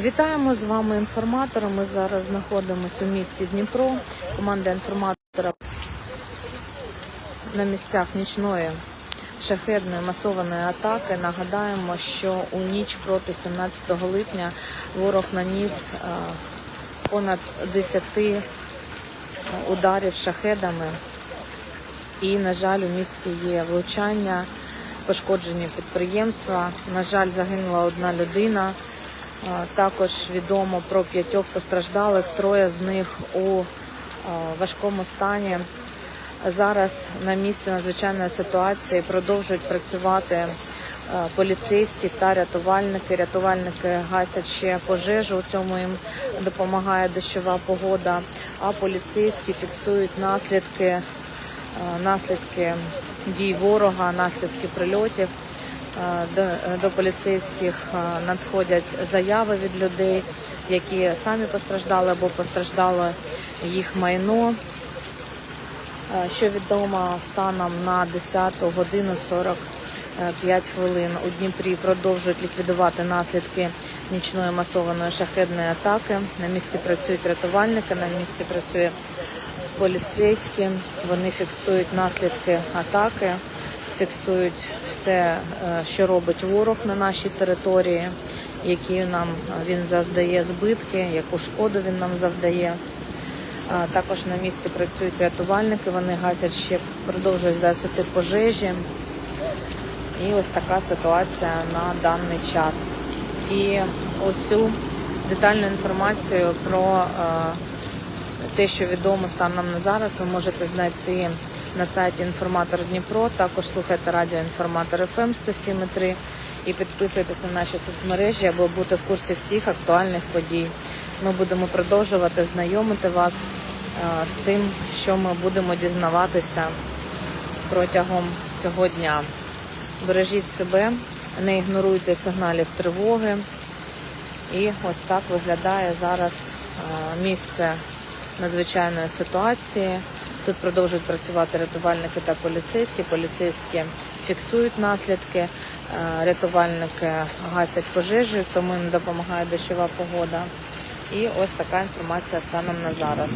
Вітаємо з вами інформатора. Ми зараз знаходимося у місті Дніпро. Команда інформатора на місцях нічної шахедної масованої атаки. Нагадаємо, що у ніч проти 17 липня ворог наніс е, понад 10 ударів шахедами. І, на жаль, у місті є влучання, пошкоджені підприємства. На жаль, загинула одна людина. Також відомо про п'ятьох постраждалих, троє з них у важкому стані. Зараз на місці надзвичайної ситуації продовжують працювати е, поліцейські та рятувальники. Рятувальники гасять ще пожежу. У цьому їм допомагає дощова погода. А поліцейські фіксують наслідки, е, наслідки дій ворога, наслідки прильотів. Е, До, поліцейських е, надходять заяви від людей, які самі постраждали або постраждало їх майно. Е, Що відомо станом на 10 годину 45 хвилин у Дніпрі продовжують ліквідувати наслідки нічної масованої шахедної атаки. На місці працюють рятувальники, на місці працює поліцейські. Вони фіксують наслідки атаки, фіксують все, е, що робить ворог на нашій території, які нам е, він завдає збитки, яку шкоду він нам завдає. Також на місці працюють рятувальники, вони гасять ще, продовжують гасити пожежі. І ось така ситуація на даний час. І ось цю детальну інформацію про е, те, що відомо станом на зараз, ви можете знайти на сайті Інформатор Дніпро. Також слухайте радіо Інформатор ФМ 107.3 і підписуйтесь на наші соцмережі, аби бути в курсі всіх актуальних подій. Ми будемо продовжувати знайомити вас е, з тим, що ми будемо дізнаватися протягом цього дня. Бережіть себе, не ігноруйте сигналів тривоги. І ось так виглядає зараз е, місце надзвичайної ситуації. Тут продовжують працювати рятувальники та поліцейські. Поліцейські фіксують наслідки, е, рятувальники гасять пожежі, тому їм допомагає дощова погода. І ось така інформація станом на зараз.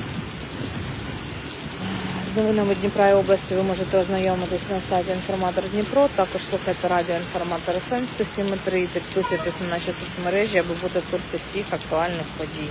З новинами Дніпра і області ви можете ознайомитись на сайті Інформатор Дніпро. Також слухайте радіо Інформатор ФМ 107.3 і підписуйтесь на наші соцмережі, аби бути в курсі всіх актуальних подій.